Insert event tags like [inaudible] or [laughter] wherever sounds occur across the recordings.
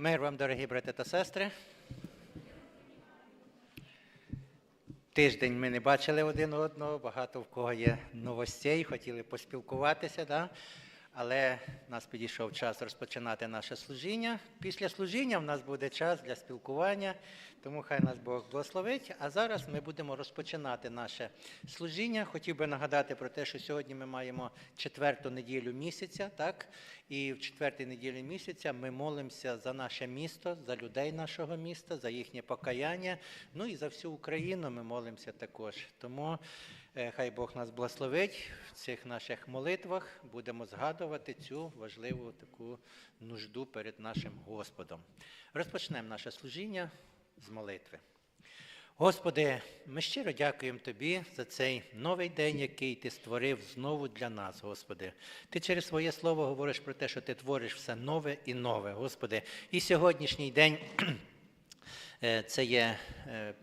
Мир вам, дорогі брати та сестри. Тиждень ми не бачили один одного, багато в кого є новостей, хотіли поспілкуватися, да? Але в нас підійшов час розпочинати наше служіння. Після служіння в нас буде час для спілкування, тому хай нас Бог благословить. А зараз ми будемо розпочинати наше служіння. Хотів би нагадати про те, що сьогодні ми маємо четверту неділю місяця, так? І в четвертій неділі місяця ми молимося за наше місто, за людей нашого міста, за їхнє покаяння. Ну і за всю Україну ми молимося також. Тому хай Бог нас благословить в цих наших молитвах. Будемо згадувати цю важливу таку нужду перед нашим Господом. Розпочнемо наше служіння з молитви. Господи, ми щиро дякуємо Тобі за цей новий день, який Ти створив знову для нас, Господи. Ти через своє слово говориш про те, що Ти твориш все нове і нове, Господи. І сьогоднішній день [clears throat] е, це є е,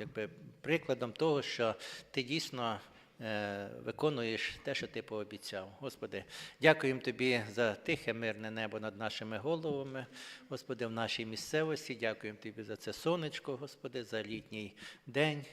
якби, прикладом того, що Ти дійсно е, виконуєш те, що ти пообіцяв. Господи, дякуємо Тобі за тихе мирне небо над нашими головами, Господи, в нашій місцевості. Дякуємо Тобі за це сонечко, Господи, за літній день.